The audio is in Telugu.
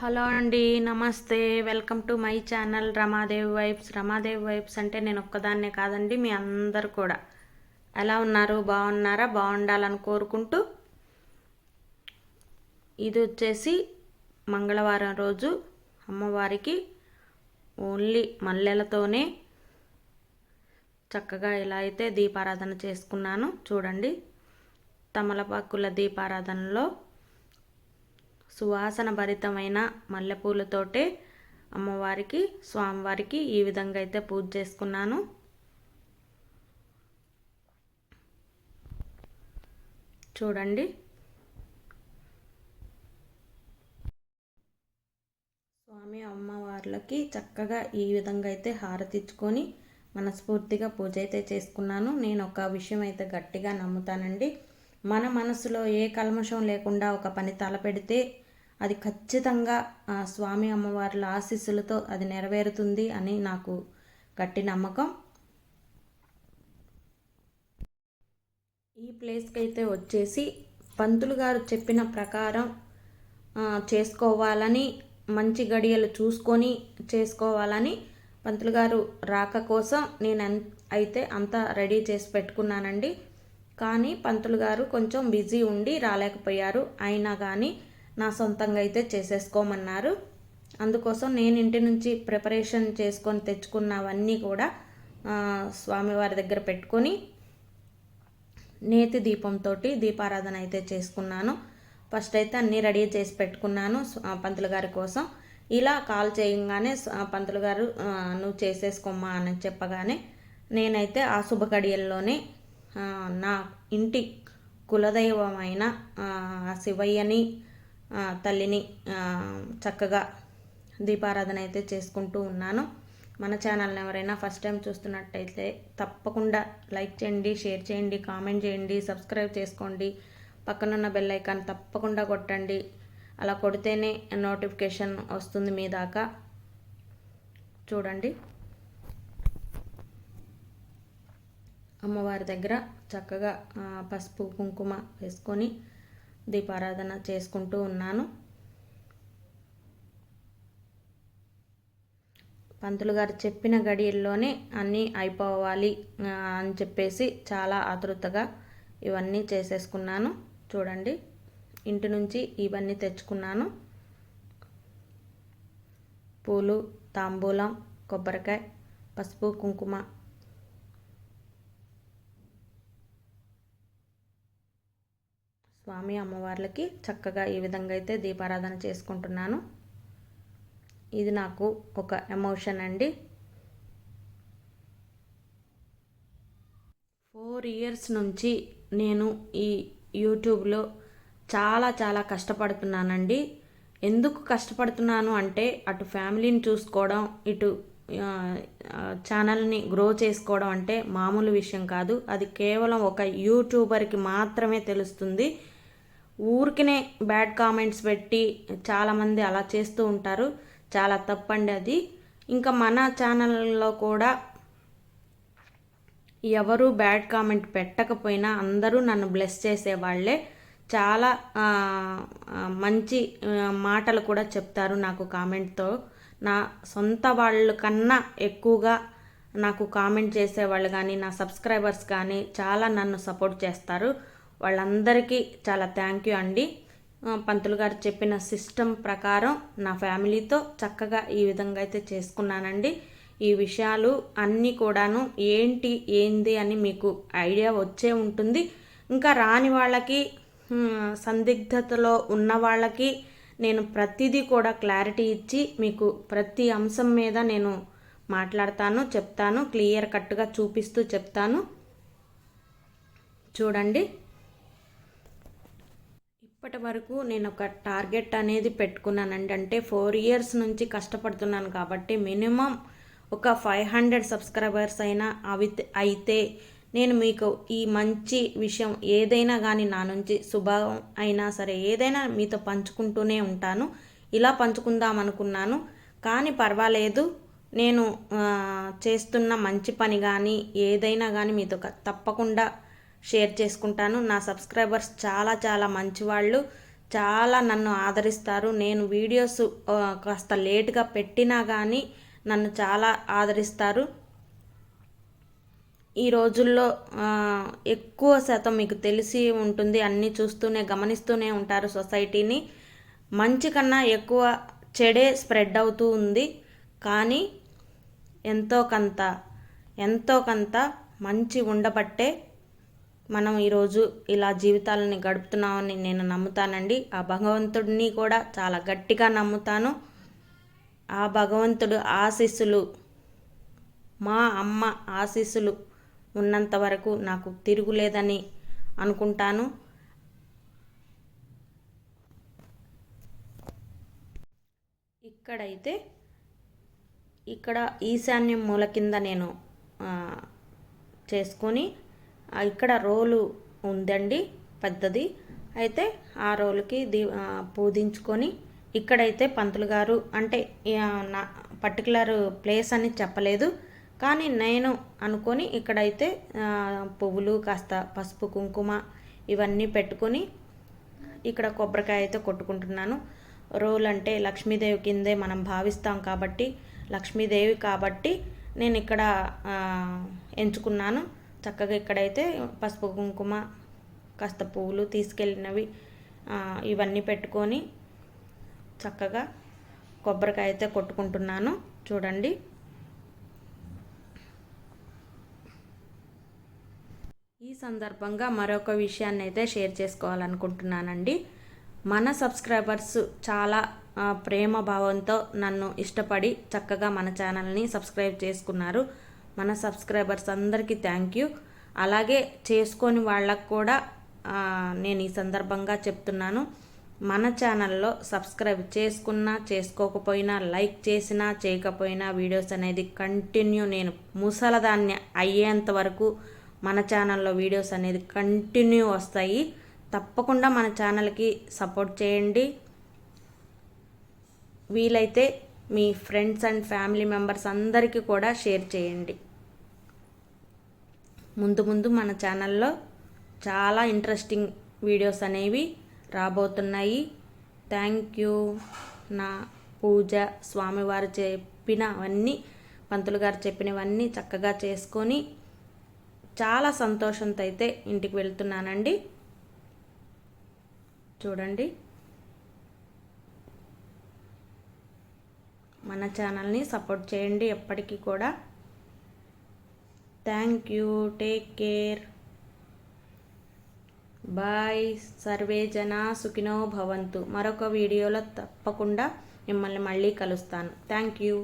హలో అండి నమస్తే. Welcome to my channel Ramadevi vibes. Ramadevi vibes అంటే నేను ఒక్కదాన్నే కాదండి మీ అందరు కూడా. ఎలా ఉన్నారు? బాగున్నారా? బాగుండాలని కోరుకుంటూ ఇది వచ్చేసి మంగళవారం రోజు అమ్మవారికి ఓన్లీ మల్లెలతోనే చక్కగా ఇలా అయితే దీపారాధన చేసుకున్నాను. చూడండి తమలపాకుల దీపారాధనలో సువాసన భరితమైన మల్లెపూలతోటే అమ్మవారికి స్వామివారికి ఈ విధంగా అయితే పూజ చేసుకున్నాను. చూడండి. స్వామి అమ్మవార్లకి చక్కగా ఈ విధంగా అయితే హారతిచ్చుకొని మనస్ఫూర్తిగా పూజ అయితే చేసుకున్నాను. నేను ఒక విషయం అయితే గట్టిగా నమ్ముతానండి. మన మనసులో ఏ కల్మషం లేకుండా ఒక పని తలపెడితే అది ఖచ్చితంగా స్వామి అమ్మవార్ల ఆశీస్సులతో అది నెరవేరుతుంది అని నాకు గట్టి నమ్మకం. ఈ ప్లేస్కి అయితే వచ్చేసి పంతులు గారు చెప్పిన ప్రకారం చేసుకోవాలని మంచి గడియలు చూసుకొని చేసుకోవాలని పంతులు గారు రాక కోసం నేను అయితే అంతా రెడీ చేసి పెట్టుకున్నానండి. కానీ పంతులు గారు కొంచెం బిజీ ఉండి రాలేకపోయారు. అయినా కానీ నా సొంతంగా అయితే చేసేసుకోమన్నారు. అందుకోసం నేను ఇంటి నుంచి ప్రిపరేషన్ చేసుకొని తెచ్చుకున్నవన్నీ కూడా స్వామివారి దగ్గర పెట్టుకొని నేతి దీపంతో దీపారాధన అయితే చేసుకున్నాను. ఫస్ట్ అయితే అన్నీ రెడీ చేసి పెట్టుకున్నాను పంతులు గారి కోసం. ఇలా కాల్ చేయగానే పంతులు గారు నువ్వు చేసేసుకోమ్మా అని చెప్పగానే నేనైతే ఆ శుభగడియల్లోనే నా ఇంటి కులదైవమైన శివయ్యని తల్లిని చక్కగా దీపారాధన అయితే చేసుకుంటూ ఉన్నాను. మన ఛానల్ని ఎవరైనా ఫస్ట్ టైం చూస్తున్నట్టయితే తప్పకుండా లైక్ చేయండి షేర్ చేయండి కామెంట్ చేయండి సబ్స్క్రైబ్ చేసుకోండి. పక్కనున్న బెల్ ఐకాన్ తప్పకుండా కొట్టండి. అలా కొడితేనే నోటిఫికేషన్ వస్తుంది మీ దాకా. చూడండి. అమ్మవారి దగ్గర చక్కగా పసుపు కుంకుమ వేసుకొని దీపారాధన చేసుకుంటూ ఉన్నాను. పంతులు గారు చెప్పిన గడియల్లోనే అన్నీ అయిపోవాలి అని చెప్పేసి చాలా ఆతృతగా ఇవన్నీ చేసేసుకున్నాను. చూడండి ఇంటి నుంచి ఇవన్నీ తెచ్చుకున్నాను. పూలు తాంబూలం కొబ్బరికాయ పసుపు కుంకుమ స్వామి అమ్మవార్లకి చక్కగా ఈ విధంగా అయితే దీపారాధన చేసుకుంటున్నాను. ఇది నాకు ఒక ఎమోషన్ అండి. ఫోర్ ఇయర్స్ నుంచి నేను ఈ యూట్యూబ్లో చాలా చాలా కష్టపడుతున్నానండి. ఎందుకు కష్టపడుతున్నాను అంటే అటు ఫ్యామిలీని చూసుకోవడం ఇటు ఛానల్ని గ్రో చేసుకోవడం అంటే మామూలు విషయం కాదు. అది కేవలం ఒక యూట్యూబర్కి మాత్రమే తెలుస్తుంది. ఊరికినే బ్యాడ్ కామెంట్స్ పెట్టి చాలామంది అలా చేస్తూ ఉంటారు. చాలా తప్పండి అది. ఇంకా మన ఛానల్లో కూడా ఎవరు బ్యాడ్ కామెంట్ పెట్టకపోయినా అందరూ నన్ను బ్లెస్ చేసేవాళ్ళే. చాలా మంచి మాటలు కూడా చెప్తారు నాకు కామెంట్తో. నా సొంత వాళ్ళ కన్నా ఎక్కువగా నాకు కామెంట్ చేసేవాళ్ళు కానీ నా సబ్స్క్రైబర్స్ కానీ చాలా నన్ను సపోర్ట్ చేస్తారు. వాళ్ళందరికీ చాలా థ్యాంక్ యూ అండి. పంతులు గారు చెప్పిన సిస్టమ్ ప్రకారం నా ఫ్యామిలీతో చక్కగా ఈ విధంగా అయితే చేసుకున్నానండి. ఈ విషయాలు అన్నీ కూడాను ఏంటి ఏంది అని మీకు ఐడియా వచ్చే ఉంటుంది. ఇంకా రాని వాళ్ళకి సందిగ్ధతలో ఉన్న వాళ్ళకి నేను ప్రతిదీ కూడా క్లారిటీ ఇచ్చి మీకు ప్రతి అంశం మీద నేను మాట్లాడతాను చెప్తాను క్లియర్ కట్గా చూపిస్తూ చెప్తాను. చూడండి. ఇప్పటి వరకు నేను ఒక టార్గెట్ అనేది పెట్టుకున్నానండి. అంటే ఫోర్ ఇయర్స్ నుంచి కష్టపడుతున్నాను కాబట్టి మినిమం ఒక ఫైవ్ హండ్రెడ్ సబ్స్క్రైబర్స్ అయినా అవి అయితే నేను మీకు ఈ మంచి విషయం ఏదైనా కానీ నా నుంచి శుభం అయినా సరే ఏదైనా మీతో పంచుకుంటూనే ఉంటాను. ఇలా పంచుకుందాం అనుకున్నాను. కానీ పర్వాలేదు. నేను చేస్తున్న మంచి పని కానీ ఏదైనా కానీ మీతో తప్పకుండా షేర్ చేసుకుంటాను. నా సబ్స్క్రైబర్స్ చాలా చాలా మంచి వాళ్ళు చాలా నన్ను ఆదరిస్తారు. నేను వీడియోస్ కాస్త లేట్గా పెట్టినా కానీ నన్ను చాలా ఆదరిస్తారు. ఈ రోజుల్లో ఎక్కువ శాతం మీకు తెలిసి ఉంటుంది. అన్నీ చూస్తూనే గమనిస్తూనే ఉంటారు సొసైటీని. మంచి కన్నా ఎక్కువ చెడే స్ప్రెడ్ అవుతూ ఉంది. కానీ ఎంతో కొంత ఎంతో కొంత మంచి ఉండబట్టే మనం ఈరోజు ఇలా జీవితాలని గడుపుతున్నామని నేను నమ్ముతానండి. ఆ భగవంతుడిని కూడా చాలా గట్టిగా నమ్ముతాను. ఆ భగవంతుడు ఆశీస్సులు మా అమ్మ ఆశీస్సులు ఉన్నంత వరకు నాకు తిరుగులేదని అనుకుంటాను. ఇక్కడైతే ఇక్కడ ఈశాన్యం మూల కింద నేను చేసుకొని ఇక్కడ రోలు ఉందండి పెద్దది. అయితే ఆ రోలుకి దీ పూజించుకొని ఇక్కడైతే పంతులు గారు అంటే నా పర్టికులర్ ప్లేస్ అని చెప్పలేదు. కానీ నేను అనుకొని ఇక్కడైతే పువ్వులు కాస్త పసుపు కుంకుమ ఇవన్నీ పెట్టుకొని ఇక్కడ కొబ్బరికాయ అయితే కొట్టుకుంటున్నాను. రోల్ అంటే లక్ష్మీదేవి కిందే మనం భావిస్తాం కాబట్టి లక్ష్మీదేవి కాబట్టి నేను ఇక్కడ ఎంచుకున్నాను. చక్కగా ఇక్కడైతే పసుపు కుంకుమ కాస్త పువ్వులు తీసుకెళ్ళినవి ఇవన్నీ పెట్టుకొని చక్కగా కొబ్బరికాయ అయితే కొట్టుకుంటున్నాను. చూడండి. ఈ సందర్భంగా మరొక విషయాన్ని అయితే షేర్ చేసుకోవాలనుకుంటున్నానండి. మన సబ్స్క్రైబర్స్ చాలా ప్రేమ భావంతో నన్ను ఇష్టపడి చక్కగా మన ఛానల్ని సబ్స్క్రైబ్ చేసుకున్నారు. మన సబ్స్క్రైబర్స్ అందరికీ థ్యాంక్ యూ అలాగే చేసుకొని వాళ్ళకు కూడా నేను ఈ సందర్భంగా చెప్తున్నాను. మన ఛానల్లో సబ్స్క్రైబ్ చేసుకున్నా చేసుకోకపోయినా లైక్ చేసినా చేయకపోయినా వీడియోస్ అనేది కంటిన్యూ నేను ముసలదాన్ని అయ్యేంత వరకు మన ఛానల్లో వీడియోస్ అనేది కంటిన్యూ వస్తాయి. తప్పకుండా మన ఛానల్కి సపోర్ట్ చేయండి. వీలైతే మీ ఫ్రెండ్స్ అండ్ ఫ్యామిలీ మెంబర్స్ అందరికీ కూడా షేర్ చేయండి. ముందు ముందు మన ఛానల్లో చాలా ఇంట్రెస్టింగ్ వీడియోస్ అనేవి రాబోతున్నాయి. Thank you. నా పూజ స్వామివారు చెప్పినవన్నీ పంతులు గారు చెప్పినవన్నీ చక్కగా చేసుకొని చాలా సంతోషంతో అయితే ఇంటికి వెళ్తున్నానండి. చూడండి. మన ఛానల్ని సపోర్ట్ చేయండి ఎప్పటికీ కూడా. Thank you take care bye survey జన సుఖినో భవంతు మరొక వీడియోలో తప్పకుండా మిమ్మల్ని మళ్ళీ కలుస్తాను థ్యాంక్ యూ